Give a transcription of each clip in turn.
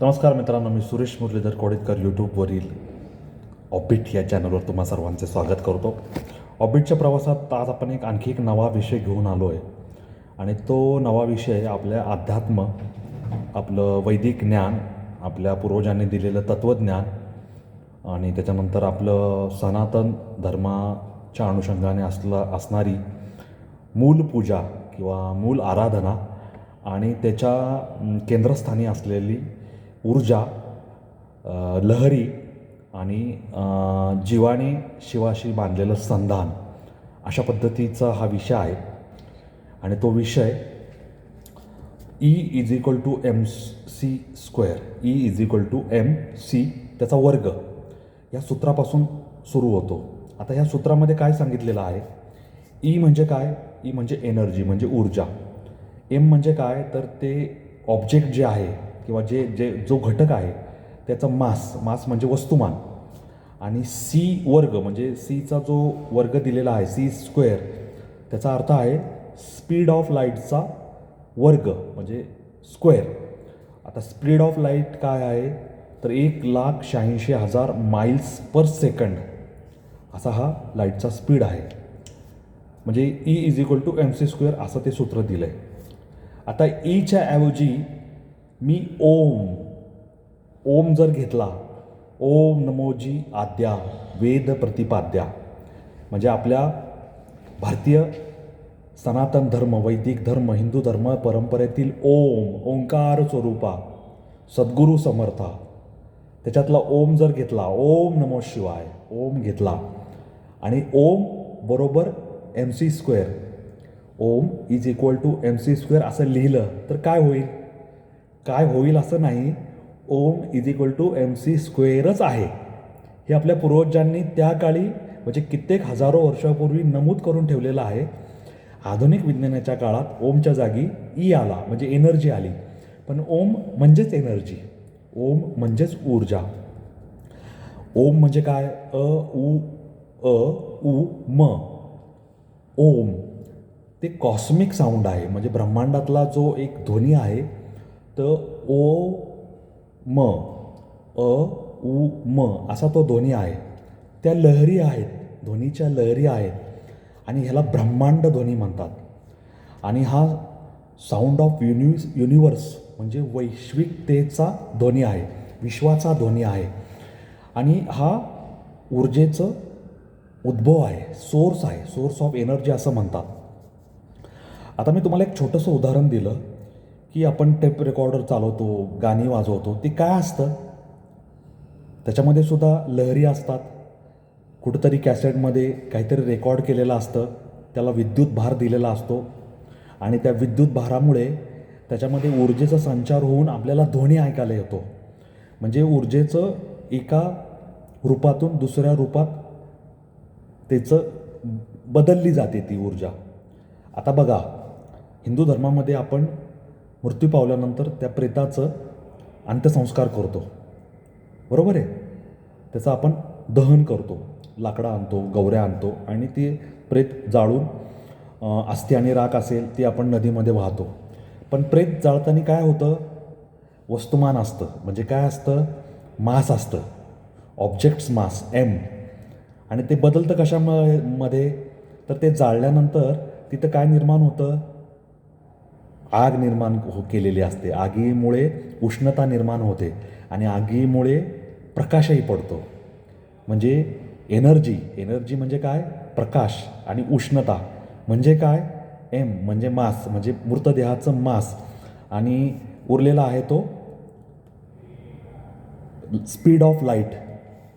नमस्कार मित्रांनो मी सुरेश मुरलीधर कोडेकर यूट्यूबवरील ऑबिट या चॅनलवर तुम्हा सर्वांचे स्वागत करतो. ऑबिटच्या प्रवासात आज आपण एक आणखी एक नवा विषय घेऊन आलो आहे आणि तो नवा विषय आपल्या अध्यात्म आपलं वैदिक ज्ञान आपल्या पूर्वजांनी दिलेलं तत्त्वज्ञान आणि त्याच्यानंतर आपलं सनातन धर्माच्या अनुषंगाने असलं असणारी मूल पूजा किंवा मूल आराधना आणि त्याच्या केंद्रस्थानी असलेली ऊर्जा लहरी आणि जीवाने शिवाशी बांधलेलं संधान अशा पद्धतीचा हा विषय आहे. आणि तो विषय E is equal to M C square E is equal to M C त्याचा वर्ग. या सूत्रापासून सुरू होतो. आता ह्या सूत्रामध्ये काय सांगितलेलं आहे? ई म्हणजे काय? ई म्हणजे एनर्जी म्हणजे ऊर्जा. एम म्हणजे काय? तर ते ऑब्जेक्ट जे आहे किंवा जे जे जो घटक आहे त्याचा मास मास म्हणजे वस्तुमान. आणि सी वर्ग म्हणजे सीचा जो वर्ग दिलेला आहे सी स्क्वेअर त्याचा अर्थ आहे स्पीड ऑफ लाईटचा वर्ग म्हणजे स्क्वेअर आता स्पीड ऑफ लाइट काय आहे? तर एक लाख शहाऐंशी हजार माइल्स पर सेकंड असा हा लाईटचा स्पीड आहे. म्हणजे E is equal to M C square असं ते सूत्र दिलं आहे आता e ईच्या ऐवजी मी ओम ओम जर घेतला ओम नमोजी आद्या वेद प्रतिपाद्या. म्हणजे आपल्या भारतीय सनातन धर्म वैदिक धर्म हिंदू धर्म परंपरेतील ओम ओंकार स्वरूपा सद्गुरू समर्था. त्याच्यातला ओम जर घेतला ओम नमो शिवाय ओम घेतला. आणि ओम बरोबर M C square Om is equal to M C square असं लिहिलं तर काय होईल? काय होईल असं नाही. Om is equal to M C स्क्वेअरच आहे. हे आपल्या पूर्वजांनी त्या काळी म्हणजे कित्येक हजारो वर्षापूर्वी नमूद करून ठेवलेलं आहे. आधुनिक विज्ञानाच्या काळात ओमच्या जागी ई आला म्हणजे एनर्जी आली. पण ओम म्हणजेच एनर्जी ओम म्हणजेच ऊर्जा. ओम म्हणजे काय? अ उ अ उ म. ओम. ते कॉस्मिक साऊंड आहे. म्हणजे ब्रह्मांडातला जो एक ध्वनी आहे तर ओ म अ उ म असा तो ध्वनी आहे. त्या लहरी आहेत ध्वनीच्या लहरी आहेत आणि ह्याला ब्रह्मांड ध्वनी म्हणतात. आणि हा साऊंड ऑफ युनिव्हर्स युनिवर्स म्हणजे वैश्विकतेचा ध्वनी आहे विश्वाचा ध्वनी आहे. आणि हा ऊर्जेचं उद्भव आहे सोर्स आहे सोर्स ऑफ एनर्जी असं म्हणतात. आता मी तुम्हाला एक छोटंसं उदाहरण दिलं. की आपण टेप रेकॉर्डर चालवतो गाणी वाजवतो ते काय असतं? त्याच्यामध्ये सुद्धा लहरी असतात. कुठंतरी कॅसेटमध्ये काहीतरी रेकॉर्ड केलेलं असतं. त्याला विद्युत भार दिलेला असतो. आणि त्या विद्युत भारामुळे त्याच्यामध्ये ऊर्जेचा संचार होऊन आपल्याला ध्वनी ऐकायला येतो. म्हणजे ऊर्जेचं एका रूपातून दुसऱ्या रूपात त्याचं बदलली जाते ती ऊर्जा. आता बघा हिंदू धर्मामध्ये आपण मृत्यू पावल्यानंतर त्या प्रेताचं अंत्यसंस्कार करतो. बरोबर आहे? त्याचं आपण दहन करतो. लाकडं आणतो गवऱ्या आणतो आणि ते प्रेत जाळून अ, आणि राख असेल ती आपण नदीमध्ये वाहतो. पण प्रेत जाळताना काय होतं? वस्तुमान असतं. म्हणजे काय असतं? मास असतं. Objects mass M. आणि ते बदलतं कशामध्ये? मध्ये तर ते जाळल्यानंतर तिथं काय निर्माण होतं? आग निर्माण हो केलेली असते. आगीमुळे उष्णता निर्माण होते आणि आगीमुळे प्रकाशही पडतो. म्हणजे एनर्जी. एनर्जी म्हणजे काय? प्रकाश आणि उष्णता. म्हणजे काय? एम म्हणजे मास. म्हणजे मृतदेहाचं मास. आणि उरलेला आहे तो स्पीड ऑफ लाइट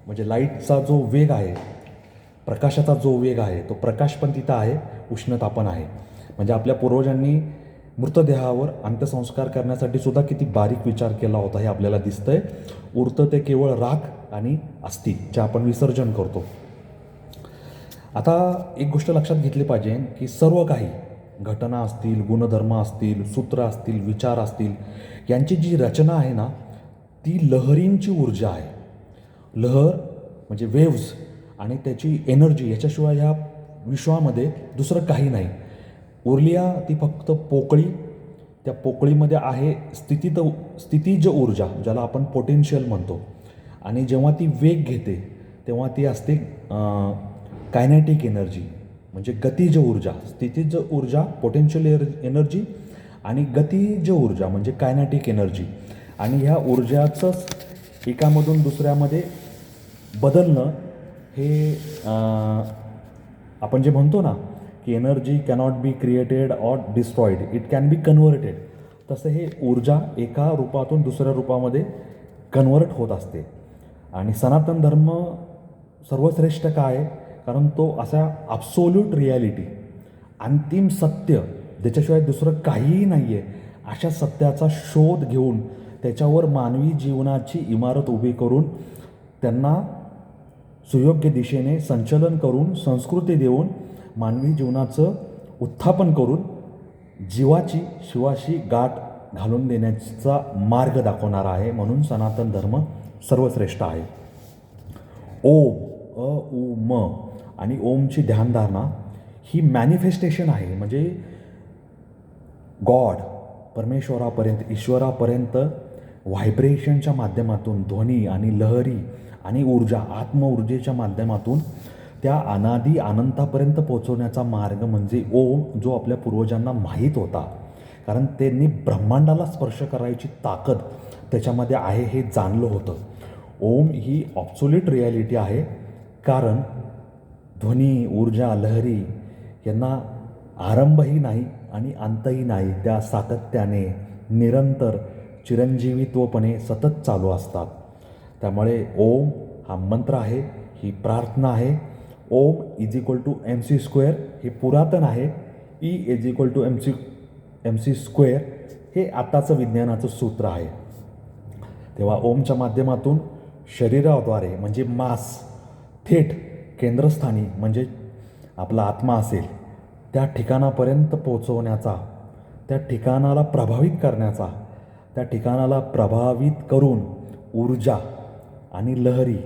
म्हणजे लाईटचा जो वेग आहे प्रकाशाचा जो वेग आहे तो प्रकाश पण तिथं आहे उष्णता पण आहे. म्हणजे आपल्या पूर्वजांनी मृतदेहावर अंत्यसंस्कार करण्यासाठी सुद्धा किती बारीक विचार केला होता हे आपल्याला दिसतंय. उरतं ते केवळ राख आणि अस्थि जे आपण विसर्जन करतो. आता एक गोष्ट लक्षात घेतली पाहिजे की सर्व काही घटना असतील गुणधर्म असतील सूत्र असतील विचार असतील यांची जी रचना आहे ना ती लहरींची ऊर्जा आहे. लहर म्हणजे वेव्ज आणि त्याची एनर्जी याच्याशिवाय ह्या विश्वामध्ये दुसरं काही नाही. उरलिया ती फक्त पोकळी त्या पोकळीमध्ये आहे स्थितीत स्थितीज ऊर्जा ज्याला आपण पोटेन्शियल म्हणतो. आणि जेव्हा ती वेग घेते तेव्हा ती असते कायनॅटिक एनर्जी म्हणजे गतिज ऊर्जा. स्थितीज ऊर्जा पोटेन्शियल एर एनर्जी आणि गतिज ऊर्जा म्हणजे कायनॅटिक एनर्जी आणि ह्या ऊर्जाचंच एकामधून दुसऱ्यामध्ये बदलणं हे आपण जे म्हणतो ना की energy cannot be created or destroyed it can be converted तसं हे ऊर्जा एका रूपातून दुसऱ्या रूपामध्ये कन्व्हर्ट होत असते. आणि सनातन धर्म सर्वश्रेष्ठ काय? आहे? कारण तो असा अब्सोल्यूट रियालिटी अंतिम सत्य ज्याच्याशिवाय दुसरं काहीही नाही आहे अशा सत्याचा शोध घेऊन त्याच्यावर मानवी जीवनाची इमारत उभी करून त्यांना सुयोग्य दिशेने संचलन करून संस्कृती देऊन मानवी जीवनाचं उत्थापन करून जीवाची शिवाशी गाठ घालून देण्याचा मार्ग दाखवणारा आहे म्हणून सनातन धर्म सर्वश्रेष्ठ आहे. ओम अ उ म आणि ओमची ध्यानधारणा ही मॅनिफेस्टेशन आहे. म्हणजे गॉड परमेश्वरापर्यंत ईश्वरापर्यंत व्हायब्रेशनच्या माध्यमातून ध्वनी आणि लहरी आणि ऊर्जा आत्मऊर्जेच्या माध्यमातून त्या अनादी अनंतापर्यंत पोचवण्याचा मार्ग म्हणजे ओम जो आपल्या पूर्वजांना माहीत होता. कारण त्यांनी ब्रह्मांडाला स्पर्श करायची ताकद त्याच्यामध्ये आहे हे जाणलं होतं. ओम ही ऑब्सोल्यूट रियालिटी आहे. कारण ध्वनी ऊर्जा लहरी यांना आरंभही नाही आणि अंतही नाही. त्या सातत्याने निरंतर चिरंजीवित्वपणे सतत चालू असतात. त्यामुळे ओम हा मंत्र आहे ही प्रार्थना आहे. Om is equal to M C square हे पुरातन आहे. E is equal to M C M C square हे आताचं विज्ञानाचं सूत्र आहे. तेव्हा ओमच्या माध्यमातून शरीराद्वारे म्हणजे मास थेट केंद्रस्थानी म्हणजे आपला आत्मा असेल त्या ठिकाणापर्यंत पोचवण्याचा त्या ठिकाणाला प्रभावित करण्याचा त्या ठिकाणाला प्रभावित करून ऊर्जा आणि लहरी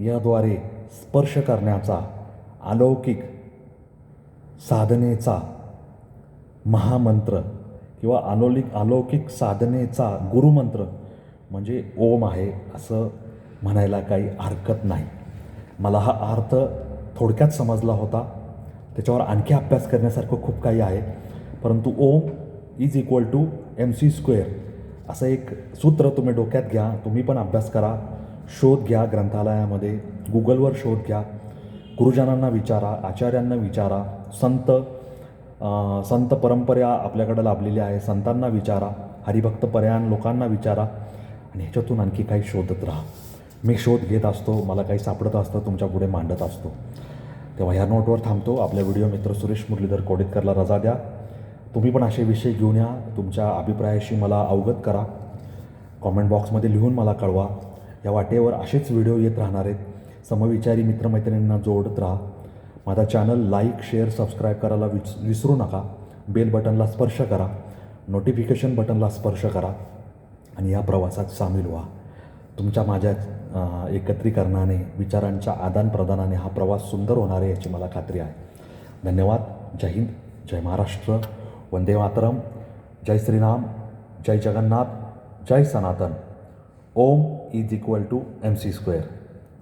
याद्वारे स्पर्श करण्याचा अलौकिक साधनेचा महामंत्र किंवा अलौलिक अलौकिक साधनेचा गुरुमंत्र म्हणजे ओम आहे असं म्हणायला काही हरकत नाही. मला हा अर्थ थोडक्यात समजला होता. त्याच्यावर आणखी अभ्यास करण्यासारखं खूप काही आहे. परंतु Om is equal to M C square असं एक सूत्र तुम्ही डोक्यात घ्या. तुम्ही पण अभ्यास करा. शोध घ्या ग्रंथालयामध्ये. गुगलवर शोध घ्या. गुरुजनांना विचारा आचार्यांना विचारा संत संत परंपरा आपल्याकडं लाभलेली आहे संतांना विचारा हरिभक्त पर्यायन लोकांना विचारा आणि ह्याच्यातून आणखी काही शोधत राहा. मी शोध घेत असतो मला काही सापडत असतं तुमच्यापुढे मांडत असतो. तेव्हा ह्या नोटवर थांबतो. आपल्या व्हिडिओ मित्र सुरेश मुरलीधर कोडेतकरला रजा द्या. तुम्ही पण असे विषय घेऊन या. तुमच्या अभिप्रायाशी मला अवगत करा. कॉमेंट बॉक्समध्ये लिहून मला कळवा. या वाटेवर असेच व्हिडिओ येत राहणार आहेत. समविचारी मित्रमैत्रिणींना जोडत राहा. माझा चॅनल लाईक शेअर सबस्क्राईब करायला विस विसरू नका. बेल बटनला स्पर्श करा. नोटिफिकेशन बटनला स्पर्श करा. आणि या प्रवासात सामील व्हा. तुमच्या माझ्या एकत्रीकरणाने विचारांच्या आदानप्रदानाने हा प्रवास सुंदर होणार आहे याची मला खात्री आहे. धन्यवाद. जय हिंद. जय महाराष्ट्र. वंदे मातरम. जय श्रीराम. जय जगन्नाथ. जय Sanatan. Om is equal to M C square.